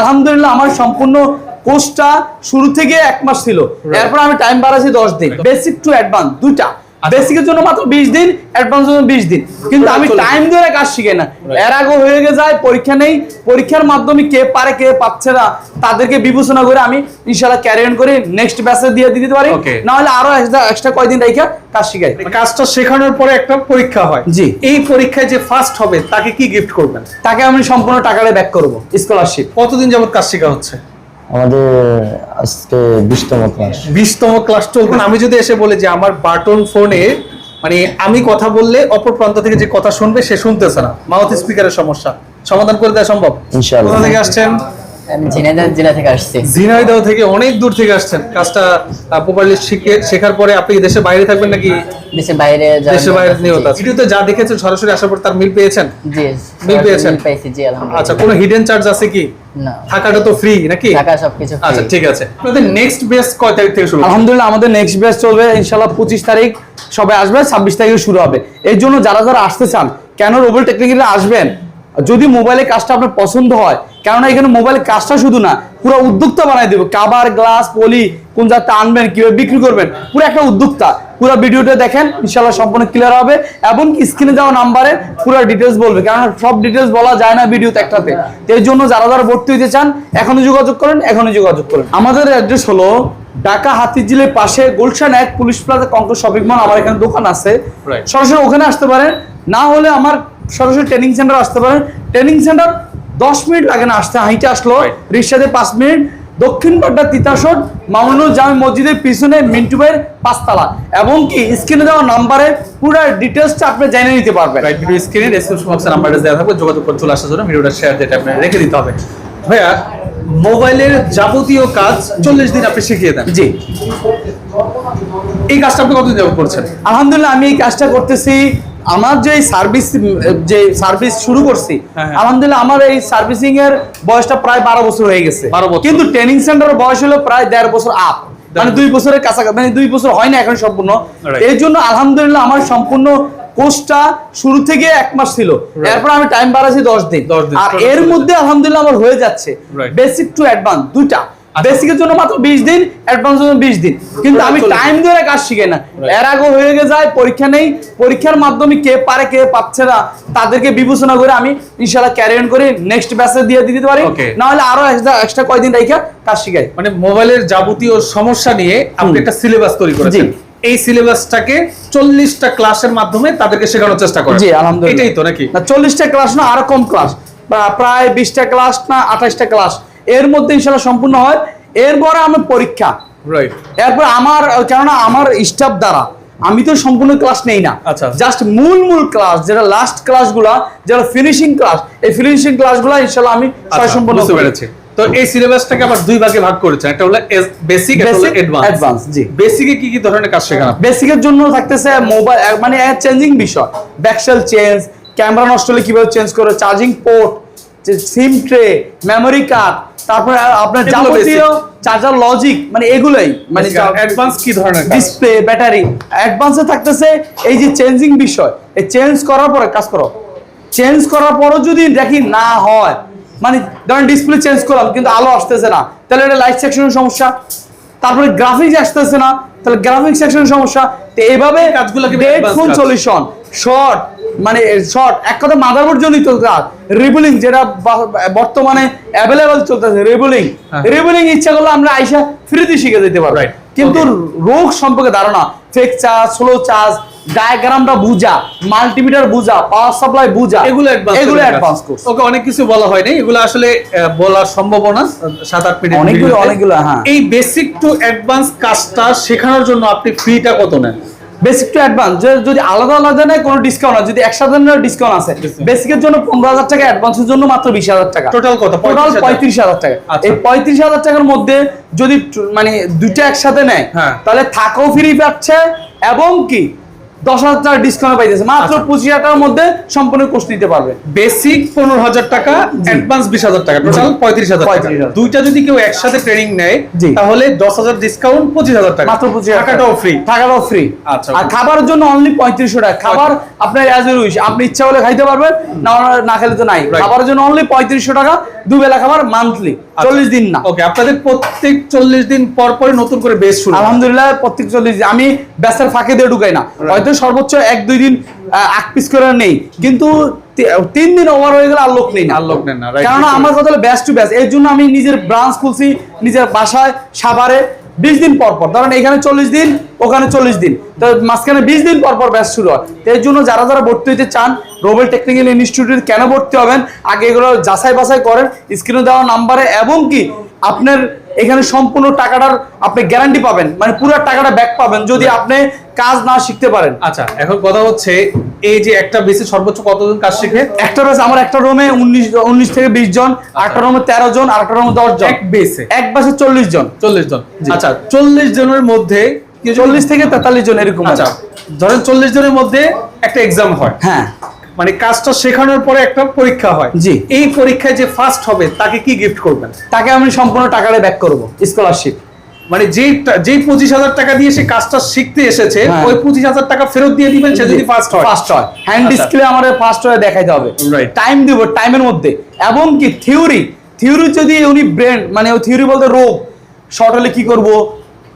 আলহামদুলিল্লাহ আমার সম্পূর্ণ কোর্সটা শুরু থেকে এক মাস ছিল। এরপর আমি টাইম বাড়াছি দশ দিন। বেসিক টু অ্যাডভান্স দুইটা। বেসিকের জন্য মাত্র বিশ দিন অ্যাডভান্স জন্য বিশ দিন। কিন্তু আমি টাইম ধরে কাজ শিখে না। এর আগে হয়ে গে যায় পরীক্ষা নেই। পরীক্ষার মাধ্যমে কে পারে কে পাচ্ছে না তাদেরকে বিবেচনা করে আমি ইনশাল্লাহ ক্যারি অন করে নেক্সট ব্যাচে দিয়ে দিতে পারি. না হলে আরও এক্সট্রা কয়দিন রেখে কাজ শিখাই। কাজটা শেখানোর পরে একটা পরীক্ষা হয়। জি। এই পরীক্ষায় যে ফার্স্ট হবে তাকে কি গিফট করবেন? তাকে আমি সম্পূর্ণ টাকাটা ব্যাক করব স্কলারশিপ কতদিন যাবত কাজ শেখা হচ্ছে? আমাদের আজকে বিশতম ক্লাস বিশতম ক্লাস চলবে আমি যদি এসে বলি যে আমার বাটন ফোনে মানে আমি কথা বললে অপর প্রান্ত থেকে যে কথা শুনবে সে শুনতেছে না। মাউথ স্পিকারের সমস্যা। সমাধান করে দেওয়া সম্ভব? ইনশাআল্লাহ। কোথা থেকে আসছেন? আমি ঝিনাইদহ জেলা থেকে আসছি। ঝিনাইদহ থেকে অনেক দূর থেকে আসছেন। কাজটা প্রপারলি শিখে শেখার পরে আপনি দেশের বাইরে থাকবেন নাকি দেশের বাইরে যাওয়ার বাইরে নিয়ত আছে, নিয়ত জি। আছে ভিডিওতে যা দেখেছেন সরাসরি আসার পর তার মিল পেয়েছেন? জি মিল পেয়েছেন? পেয়েছি জি আলহামদুলিল্লাহ। আচ্ছা কোনো হিডেন চার্জ আছে কি? না। থাকাটা তো ফ্রি নাকি? টাকা সবকিছু আচ্ছা ঠিক আছে। আপনাদের নেক্সট বেস কয় তারিখ থেকে শুরু আলহামদুলিল্লাহ আমাদের নেক্সট ব্যাচ চলবে ইনশাল্লাহ পঁচিশ তারিখ। সবাই আসবে ছাব্বিশ তারিখে শুরু হবে। এর জন্য যারা যারা আসতে চান কেন রোবল টেকনিক্যালে আসবেন? যদি মোবাইলের কাজটা আপনার পছন্দ হয় কেননা এখানে মোবাইল কাজটা শুধু না পুরো উদ্যোক্তা বানাই দেবো। কাবার গ্লাস পলি কোন জাতটা আনবেন কীভাবে বিক্রি করবেন পুরো একটা উদ্যোক্তা। পুরো ভিডিওটা দেখেন ইনশাল্লাহ সম্পূর্ণ ক্লিয়ার হবে এবং স্ক্রিনে দেওয়া নাম্বারে পুরো ডিটেলস বলবে কারণ সব ডিটেলস বলা যায় না ভিডিওতে একটাতে। এর জন্য যারা যারা ভর্তি হতে চান এখনই যোগাযোগ করেন এখনই যোগাযোগ করেন। আমাদের অ্যাড্রেস হলো ঢাকা হাতিঝিলের পাশে গুলশান এক police plaza Concord shopping mall আমার এখানে দোকান আছে। সরাসরি ওখানে আসতে পারেন না হলে আমার সরাসরি ট্রেনিং সেন্টার আসতে পারেন। ট্রেনিং সেন্টার দশ মিনিট লাগে না আসতে হাইটে আসলো রিক্সাতে পাঁচ মিনিট দক্ষিণ পাড্ডা তিতাসর মামুনুল জামি মসজিদের পিছনে মিন্টু ভাইয়ের পাঁচতলা এবং কি স্ক্রিনে দেওয়া নাম্বারে পুরো ডিটেলসটা আপনি জেনে নিতে পারবেন। রাইট ভিডিও স্ক্রিনে ডেসক্রিপশন বক্সে নাম্বারটা দেওয়া থাকবে যোগাযোগ করে চলে আসার জন্য ভিডিওটা শেয়ার যেটা আপনার রেখে দিতে হবে। ভাইয়া মোবাইলের যাবতীয় কাজ চল্লিশ দিন আপনি শিখিয়ে দেন। জি। এই কাজটা আপনি কতদিন করছেন? আলহামদুলিল্লাহ আমি এই কাজটা করতেছি আমার যে সার্ভিস যে সার্ভিস শুরু করছি হ্যাঁ, হ্যাঁ। আলহামদুলিল্লাহ আমার এই সার্ভিসিং এর বয়সটা প্রায় বারো বছর হয়ে গেছে। কিন্তু ট্রেনিং সেন্টারের বয়স হলো প্রায় দেড় বছর আপ মানে দুই বছরের কাছাকাছি মানে দুই বছর হয় না এখন সম্পূর্ণ. এই জন্য আলহামদুলিল্লাহ আমার সম্পূর্ণ কোর্সটা শুরু থেকে এক মাস ছিল। এরপর আমি টাইম বাড়াচ্ছি দশ দিন। আর এর মধ্যে আলহামদুলিল্লাহ আমার হয়ে যাচ্ছে। বেসিক টু অ্যাডভান্স আচ্ছা। বেসিকের জন্য মাত্র বিশ দিন অ্যাডভান্স জন্য বিশ দিন। কিন্তু আমি টাইম ধরে কাজ শিখে না। এর আগে হয়ে গে যায় পরীক্ষা নেই। পরীক্ষার মাধ্যমে কে পারে কে পাচ্ছে না তাদেরকে বিবেচনা করে আমি ইনশাল্লাহ ক্যারি অন করে নেক্সট ব্যাচে দিয়ে দিতে পারি। না হলে আরও এক্সট্রা কয়দিন রেখে কাজ শিখাই। মানে মোবাইলের যাবতীয় সমস্যা নিয়ে আপনি একটা সিলেবাস তৈরি করেছেন। এই সিলেবাসটাকে চল্লিশটা ক্লাসের মাধ্যমে তাদেরকে শেখানোর চেষ্টা করেন। জি আলহামদুলিল্লাহ। এটাই তো নাকি? না চল্লিশটা ক্লাস না আরও কম ক্লাস প্রায় বিশটা ক্লাস না আঠাশটা ক্লাস এর মধ্যে ইনশাল্লাহ সম্পূর্ণ হয়। এরপরে আমার পরীক্ষা। রাইট এরপর আমার কেননা আমার স্টাফ দ্বারা আমি তো সম্পূর্ণ ক্লাস নেই না। আচ্ছা। জাস্ট মূল মূল ক্লাস যেটা লাস্ট ক্লাসগুলা যেটা ফিনিশিং ক্লাস এই ফিনিশিং ক্লাসগুলো ইনশাআল্লাহ আমি আচ্ছা, সম্পূর্ণ পেরেছি। তো এই সিলেবাসটাকে আবার দুই ভাগে ভাগ করেছেন। একটা হলো বেসিক একটা হলো অ্যাডভান্স জি। বেসিকে কি কি ধরনের কাজ শেখানো বেসিকের জন্য থাকতেছে মোবাইল মানে চেঞ্জিং বিষয়। ব্যাকসেল চেঞ্জ ক্যামেরা নষ্ট হলে কীভাবে চেঞ্জ করে charging port SIM tray memory card তারপরে আপনার যাবতীয় চার্জার লজিক মানে এগুলাই মানে অ্যাডভান্স কি ধরনের ডিসপ্লে ব্যাটারি অ্যাডভান্সে থাকতেছে এই যে চেঞ্জিং বিষয়। এই চেঞ্জ করার পরে কাজ করো। চেঞ্জ করার পরও যদি দেখি না হয় মানে ধরেন ডিসপ্লে চেঞ্জ করলাম কিন্তু আলো আসতেছে না তাহলে এটা লাইট সেকশনের সমস্যা। তারপরে গ্রাফিক্স আসতেছে না তাহলে গ্রাফিক্স সেকশনের সমস্যা। তো এইভাবে কাজগুলোকে। সলিউশন শর্ট মানে শর্ট এক কথা মাদারবোর্ড জনিত কাজ রিবুলিং যেটা বর্তমানে অ্যাভেলেবল চলতেছে রিবুলিং হ্যাঁ। রিবুলিং ইচ্ছা করলে আমরা আইসা ফ্রিতে শিখে দিতে পারব। কিন্তু রোগ সম্পর্কে ধারণা ফেক চার্জ স্লো চার্জ ডায়াগ্রামটা বুঝা মাল্টিমিটার বুঝা পাওয়ার সাপ্লাই বুঝা এগুলো এগুলো অ্যাডভান্স কোর্স ওকে অনেক কিছু বলা হয় নাই এগুলো আসলে আহ, বলা সম্ভব না সাত আট মিনিট অনেকগুলো- অনেকগুলো, হ্যাঁ। এই বেসিক টু অ্যাডভান্স কাজটা শেখানোর জন্য আপনি ফ্রিটা কত নেন? বেসিক টু অ্যাডভান্স যদি আলাদা আলাদা নেয় কোনো ডিসকাউন্ট আছে যদি একসাথে নেয় ডিসকাউন্ট আছে বেসিকের জন্য পনেরো হাজার টাকা অ্যাডভান্সের জন্য মাত্র বিশ হাজার টাকা। টোটাল কত? টোটাল পঁয়ত্রিশ হাজার? টাকা। আচ্ছা। এই পঁয়ত্রিশ হাজার টাকার মধ্যে যদি মানে দুইটা একসাথে নেয় হ্যাঁ। তাহলে থাকাও ফ্রি পাচ্ছে এবং কি? দশ হাজার টাকা ডিসকাউন্ট পাইতেছে। মাত্র আচ্ছা। পঁচিশ টাকার মধ্যে সম্পূর্ণ কোর্স নিতে পারবে। বেসিক পনেরো হাজার টাকা অ্যাডভান্স বিশ হাজার টাকা টোটাল পঁয়ত্রিশ হাজার টাকা। 35,000 দুইটা যদি কেউ একসাথে ট্রেনিং নেয় তাহলে দশ হাজার ডিসকাউন্ট পঁচিশ হাজার টাকা। মাত্র পঁচিশ টাকাটাও ফ্রি টাকাটাও ফ্রি আচ্ছা। আর খাবারের জন্য অনলি পঁয়ত্রিশশো টাকা। খাবার আপনার অ্যাজ উইশ আপনি ইচ্ছা হলে খাইতে পারবেন না না খেলে তো নাই. খাবারের জন্য অনলি পঁয়ত্রিশশো টাকা দুবেলা খাবার মান্থলি চল্লিশ দিন না। ওকে আপনাদের প্রত্যেক চল্লিশ দিন পর পরে নতুন করে বেস শুরু আলহামদুলিল্লাহ প্রত্যেক চল্লিশ দিন। আমি ব্যস্তার ফাঁকে দিয়ে ঢুকাই না। হয়তো সর্বোচ্চ এক দুই দিন আহ, পিস করে নেই। কিন্তু তিন দিন ওভার হয়ে গেলে আর লোক নেই না। আর লোক নেন না. কেননা আমার কথা হলো ব্যাস টু ব্যাস এর জন্য আমি নিজের ব্রাঞ্চ খুলছি নিজের বাসায় সাভারে বিশ দিন পর পর ধরেন এখানে চল্লিশ দিন ওখানে চল্লিশ দিন। তো মাঝখানে বিশ দিন পর পর ব্যাস শুরু হয়। তো এর জন্য যারা যারা ভর্তি হতে চান রোবেল টেকনিক্যাল ইনস্টিটিউটে কেন ভর্তি হবেন? আগে এগুলো যাচাই বাছাই করেন স্ক্রিনে দেওয়া নাম্বারে এবং কি আপনার এখানে সম্পূর্ণ টাকাটার আপনি গ্যারান্টি পাবেন। মানে পুরো টাকাটা ব্যাক পাবেন যদি আপনি কাজ না শিখতে পারেন। আচ্ছা এখন কথা হচ্ছে এই যে একটা বেসে সর্বোচ্চ কতজন কাজ শিখে? একটা ব্যাচ আমার একটা রুমে উনিশ উনিশ থেকে বিশ জন আটটা রুমে তেরো জন আর একটা রুমে দশ জন। এক বেসে এক বাসে চল্লিশ জন। চল্লিশ জন। আচ্ছা চল্লিশ জনের মধ্যে কেউ যদি- চল্লিশ থেকে তেতাল্লিশ জন এরকম আচ্ছা ধরেন চল্লিশ জনের মধ্যে একটা এক্সাম হয়। হ্যাঁ। মানে কাজটা শেখানোর পরে একটা পরীক্ষা হয়। জি। এই পরীক্ষায় যে ফার্স্ট হবে তাকে কি গিফট করবেন? তাকে আমি সম্পূর্ণ টাকাটা ব্যাক করব স্কলারশিপ মানে যেই যেই পঁচিশ হাজার টাকা দিয়ে সে কাজটা শিখতে এসেছে হ্যাঁ। ওই পঁচিশ হাজার টাকা ফেরত দিয়ে দিবেন সে যদি ফার্স্ট হয়। ফার্স্ট হয়। হ্যান্ড আচ্ছা। ডিসপ্লে আমাদের ফার্স্ট হয়ে দেখাইতে হবে। টাইম দিব টাইমের মধ্যে। এবং কি থিওরি থিওরি যদি উনি ব্রেন মানে থিওরি বলতে রোগ শর্ট হলে কি করব?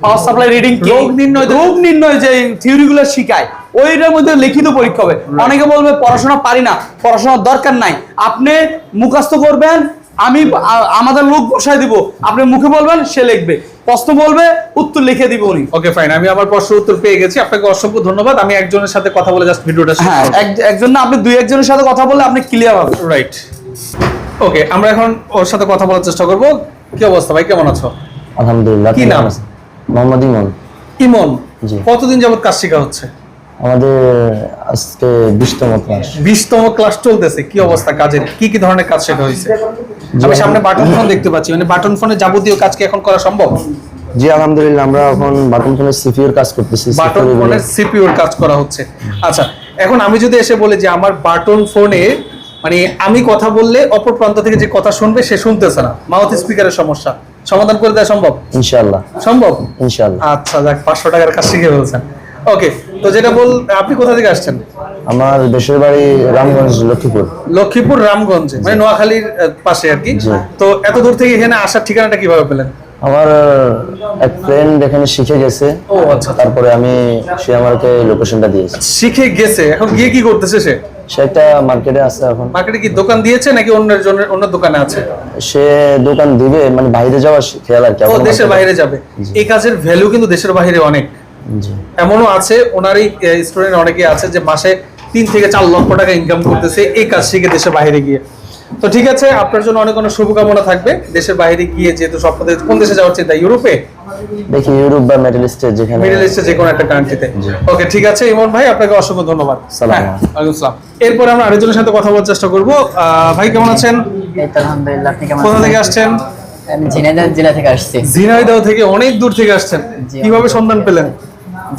পাওয়ার সাপ্লাই রিডিং রোগ নির্ণয় রোগ নির্ণয় যে থিওরি গুলো শিখায় ওইটার মধ্যে লিখিত পরীক্ষা হবে। অনেকে বলবে পড়াশোনা পারি না। পড়াশোনার দরকার নাই। আপনি মুখস্থ করবেন আমি আমাদের লোক বসায় দিব। আপনি মুখে বলবেন সে লিখবে। প্রশ্ন বলবে উত্তর লিখে দিব উনি। ওকে ফাইন আমি আমার প্রশ্ন উত্তর পেয়ে গেছি। আপনাকে অসংখ্য ধন্যবাদ। আমি একজনের সাথে কথা বলে জাস্ট ভিডিওটা হ্যাঁ এক- একজন না আপনি দুই একজনের সাথে কথা বললে আপনি ক্লিয়ার হবে। রাইট ওকে আমরা এখন ওর সাথে কথা বলার চেষ্টা করব। কি অবস্থা ভাই? কেমন আছো? আলহামদুলিল্লাহ কি নাম? কেমন মোহাম্মদ ইমন। ইমন। জি। কতদিন যাবত কাজ শেখা হচ্ছে? আমাদের আজকে বিশতম ক্লাস বিশতম ক্লাস চলতেছে। কি অবস্থা কাজের? কি কি ধরনের কাজ শেখা হয়েছে? আমি সামনে বাটন ফোন দেখতে পাচ্ছি। মানে বাটন ফোনে যাবতীয় কাজ কি এখন করা সম্ভব? জি আলহামদুলিল্লাহ আমরা এখন বাটন ফোনের সিপিউর কাজ করতেছি বাটন ফোনের সিপিইউর কাজ করা হচ্ছে। আচ্ছা এখন আমি যদি এসে বলি যে আমার বাটন ফোনে মানে আমি কথা বললে অপর প্রান্ত থেকে যে কথা শুনবে সে শুনতেছে না। মাউথ স্পিকারের সমস্যা। সমাধান করে দেওয়া সম্ভব? ইনশাআল্লাহ। সম্ভব? ইনশাআল্লাহ। আচ্ছা যাক পাঁচশো টাকার কাজ শিখে ফেলছেন। ওকে তো যেটা বল আপনি কোথা থেকে আসছেন? আমার দেশের বাড়ি রামগঞ্জ লক্ষ্মীপুর। লক্ষ্মীপুর রামগঞ্জে মানে নোয়াখালীর পাশে আর কি। তো এত দূর থেকে এখানে আসার ঠিকানাটা কীভাবে পেলেন? আমার এক ফ্রেন্ড এখানে শিখে গেছে। আচ্ছা। তারপরে আমি সে আমাকে লোকেশনটা দিয়েছে। শিখে গেছে। এখন গিয়ে কি করতেছে সে? সে একটা মার্কেটে আছে এখন। মার্কেটে কি দোকান দিয়েছে নাকি অন্যের জন্য অন্য দোকানে আছে? সে দোকান দিবে মানে বাইরে যাওয়ার খেয়াল আর কি ও দেশের বাইরে যাবে। এই কাজের ভ্যালু কিন্তু দেশের বাইরে অনেক। এমনও আছে ওনারই স্টুডেন্ট অনেকে আছে যে মাসে তিন থেকে চার লক্ষ টাকা ইনকাম করতেছে এই কাজ শিখে দেশের বাইরে গিয়ে। তো ঠিক আছে আপনার জন্য অনেক অনেক শুভকামনা থাকবে। দেশের বাইরে গিয়ে যেহেতু স্বপ্ন কোন দেশে যাওয়ার চিন্তা? ইউরোপে? দেখি ইউরোপ বা মিডল ইস্টে যেখানে মিডল ইস্টে যে কোনো একটা কান্ট্রিতে ওকে ঠিক আছে ইমন ভাই আপনাকে অসংখ্য ধন্যবাদ। সালাম। হ্যাঁ, ওয়ালাইকুম আসসালাম এরপর আমরা আরেকজনের সাথে কথা বলার চেষ্টা করব। আহ, ভাই কেমন আছেন? আলহামদুলিল্লাহ আপনি কেমন কোথা থেকে আসছেন? আমি ঝিনাইদহ জেলা থেকে আসছি। ঝিনাইদহ থেকে অনেক দূর থেকে আসছেন। কীভাবে সন্ধান পেলেন?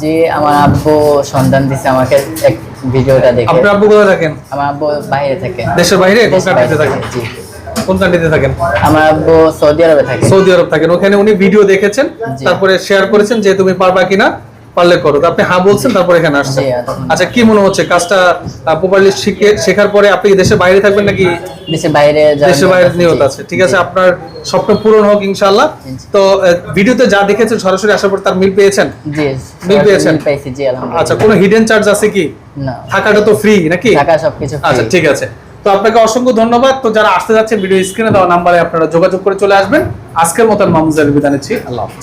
জি আমার আব্বু সন্ধান দিছে আমাকে এক ভিডিওটা দেখে। আপনার আব্বু কোথায় থাকেন? আমার আব্বু বাইরে থাকে। দেশের বাইরে? কোন কান্ট্রিতে থাকেন থাকে, জি। কোন কান্ট্রিতে থাকেন? আমার আব্বু সৌদি আরবে থাকে। সৌদি আরব থাকেন। ওখানে উনি ভিডিও দেখেছেন তারপরে শেয়ার করেছেন যে তুমি পারবা কিনা। পারলে করো। আপনি হ্যাঁ বলছেন তারপরে এখানে আসছেন। আচ্ছা। কি মনে হচ্ছে? কাজটা প্রপারলি শিখে শেখার পরে আপনি দেশের বাইরে থাকবেন নাকি দেশের বাইরে দেশের বাইরে নিয়ত আছে। ঠিক আছে আপনার স্বপ্ন পূরণ হোক ইনশাআল্লাহ। তো ভিডিওতে যা দেখেছেন সরাসরি আসার পর তার মিল পেয়েছেন? জি মিল পেয়েছেন? আচ্ছা কোনো হিডেন চার্জ আছে কি? না। থাকাটা তো ফ্রি নাকি? টাকা সবকিছু আচ্ছা ঠিক আছে। তো আপনাকে অসংখ্য ধন্যবাদ। তো যারা আসতে যাচ্ছে ভিডিও স্ক্রিনে দেওয়া নাম্বারে আপনারা যোগাযোগ করে চলে আসবেন। আজকের মতন মামুজার বিদায় নিচ্ছি। আল্লাহ হাফিজ।